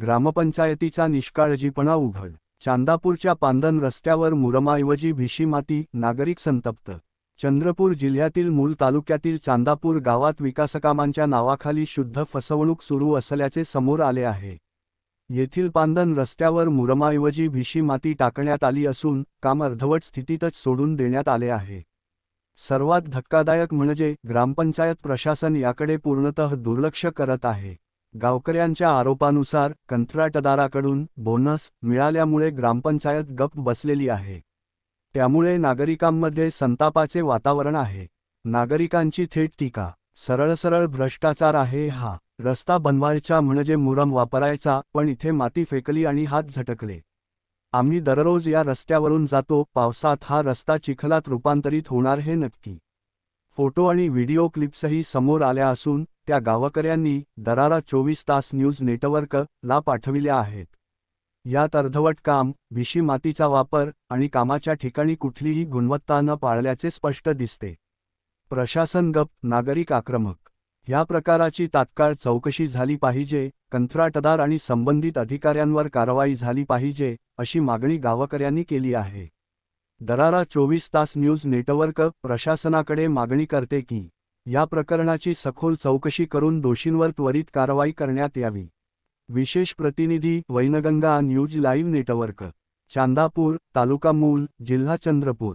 ग्रामपंचायतीचा निष्काळजीपणा उघड. चांदापूरच्या पांदन रस्त्यावर मुरमाऐवजी भिशीमाती नागरिक संतप्त. चंद्रपूर जिल्ह्यातील मूल तालुक्यातील चांदापूर गावात विकासकामांच्या नावाखाली शुद्ध फसवणूक सुरू असल्याचे समोर आले आहे. येथील पांदन रस्त्यावर मुरमाऐवजी भिशी माती टाकण्यात आली असून काम अर्धवट स्थितीतच सोडून देण्यात आले आहे. सर्वात धक्कादायक म्हणजे ग्रामपंचायत प्रशासन याकडे पूर्णतः दुर्लक्ष करत आहे. गावकऱ्यांच्या आरोपानुसार कंत्राटदाराकडून बोनस मिळाल्यामुळे ग्रामपंचायत गप्प बसलेली आहे. त्यामुळे नागरिकांमध्ये संतापाचे वातावरण आहे. नागरिकांची थेट टीका सरळ सरळ भ्रष्टाचार आहे हा रस्ता बनवायचा म्हणजे मुरम वापरायचा पण इथे माती फेकली आणि हात झटकले. आम्ही दररोज या रस्त्यावरून जातो पावसात हा रस्ता चिखलात रूपांतरित होणार हे नक्की. फोटो आणि व्हिडिओ क्लिप्सही समोर आल्या असून त्या गावकऱ्यांनी दरारा चोवीस तास न्यूज नेटवर्क ला पाठविल्या आहेत. यात अर्धवट काम भिशी मातीचा वापर आणि कामाच्या ठिकाणी कुठलीही गुणवत्ता न पाळल्याचे स्पष्ट दिसते. प्रशासन गप नागरिक आक्रमक. ह्या प्रकाराची तात्काळ चौकशी झाली पाहिजे कंत्राटदार आणि संबंधित अधिकाऱ्यांवर कारवाई झाली पाहिजे अशी मागणी गावकऱ्यांनी केली आहे. दरारा चोवीस तास न्यूज नेटवर्क प्रशासनाकडे मागणी करते की या प्रकरणाची सखोल चौकशी करून दोषींवर त्वरित कारवाई करण्यात यावी. विशेष प्रतिनिधी Wainganga news live network Chandapur तालुका मूल जिल्हा चंद्रपूर.